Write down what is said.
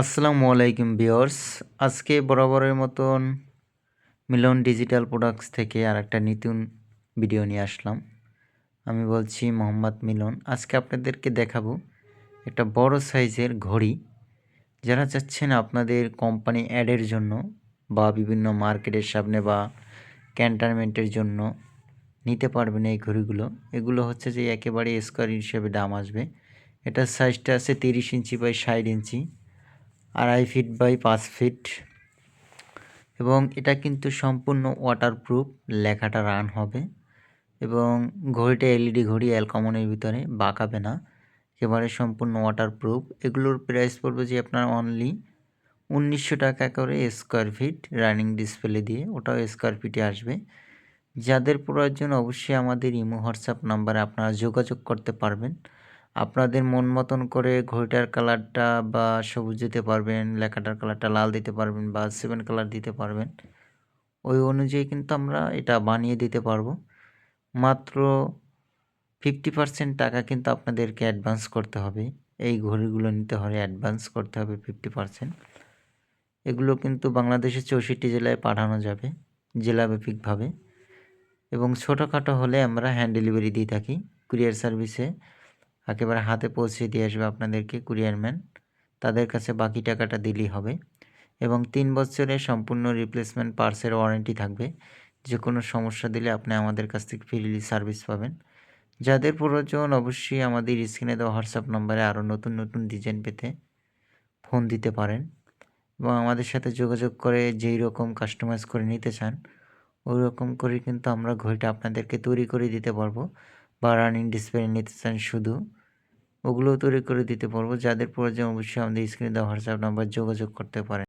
আসসালামু আলাইকুম ভিউয়ার্স। আজকে বরাবরের মতন মিলন ডিজিটাল প্রোডাক্টস থেকে আর একটা নতুন ভিডিও নিয়ে আসলাম। আমি বলছি মোহাম্মদ মিলন। আজকে আপনাদেরকে দেখাবো একটা বড় সাইজের ঘড়ি। যারা চাচ্ছেন আপনাদের কোম্পানি অ্যাডের জন্য বা বিভিন্ন মার্কেটের সামনে বা ক্যান্টারমেন্টের জন্য নিতে পারবেন এই ঘড়িগুলো। এগুলো হচ্ছে যে একেবারে স্কোয়ার হিসেবে দাম আসবে। এটার সাইজটা আছে তিরিশ ইঞ্চি বাই ষাট ইঞ্চি। আড়াই ফিট বাই পাঁচ ফিট এবং এটা কিন্তু সম্পূর্ণ ওয়াটারপ্রুফ লেখাটা রান হবে এবং ঘড়িটা এলইডি ঘড়ি অ্যালকমনের ভিতরে বাঁকাবে না। একেবারে সম্পূর্ণ ওয়াটারপ্রুফ এগুলোর প্রাইস পড়বে যে আপনার অনলি উনিশশো টাকা করে স্কোয়ার ফিট রানিং ডিসপ্লে দিয়ে ওটাও স্কোয়ার ফিটে আসবে। যাদের প্রয়োজন অবশ্যই আমাদের ইমো হোয়াটসঅ্যাপ নাম্বারে আপনারা যোগাযোগ করতে পারবেন। আপনাদের মন মতন করে ঘড়িটার কালারটা বা সবুজ দিতে পারবেন, লেখাটার কালারটা লাল দিতে পারবেন বা সেভেন কালার দিতে পারবেন, ওই অনুযায়ী কিন্তু আমরা এটা বানিয়ে দিতে পারব। মাত্র ফিফটি পার্সেন্ট টাকা কিন্তু আপনাদেরকে অ্যাডভান্স করতে হবে। এই ঘড়িগুলো নিতে হলে অ্যাডভান্স করতে হবে ফিফটি পার্সেন্ট এগুলো কিন্তু বাংলাদেশের চৌষট্টি জেলায় পাঠানো যাবে, জেলাব্যাপিকভাবে। এবং ছোটোখাটো হলে আমরা হ্যান্ড ডেলিভারি দিয়ে থাকি, কুরিয়ার সার্ভিসে। একেবারে হাতে পৌঁছে দিয়ে আসবে আপনাদেরকে কুরিয়ারম্যান তাদের কাছে বাকি টাকাটা দিলেই হবে। এবং তিন বছরের সম্পূর্ণ রিপ্লেসমেন্ট পার্সের ওয়ারেন্টি থাকবে। যে কোনো সমস্যা দিলে আপনি আমাদের কাছ থেকে ফ্রিলি সার্ভিস পাবেন। যাদের প্রয়োজন অবশ্যই আমাদের স্ক্রিনে দেওয়া হোয়াটসঅ্যাপ নম্বরে আরও নতুন নতুন ডিজাইন পেতে ফোন দিতে পারেন। এবং আমাদের সাথে যোগাযোগ করে যেই রকম কাস্টমাইজ করে নিতে চান, ওই রকম করে কিন্তু আমরা ঘড়িটা আপনাদেরকে তৈরি করে দিতে পারব। বা রানিং ডিসপ্লে নিতে চান শুধু, ওগুলোও তৈরি করে দিতে পারব। যাদের প্রয়োজন, অবশ্যই আমাদের স্ক্রিনে দেওয়া হোয়াটসঅ্যাপ নাম্বার যোগাযোগ করতে পারেন।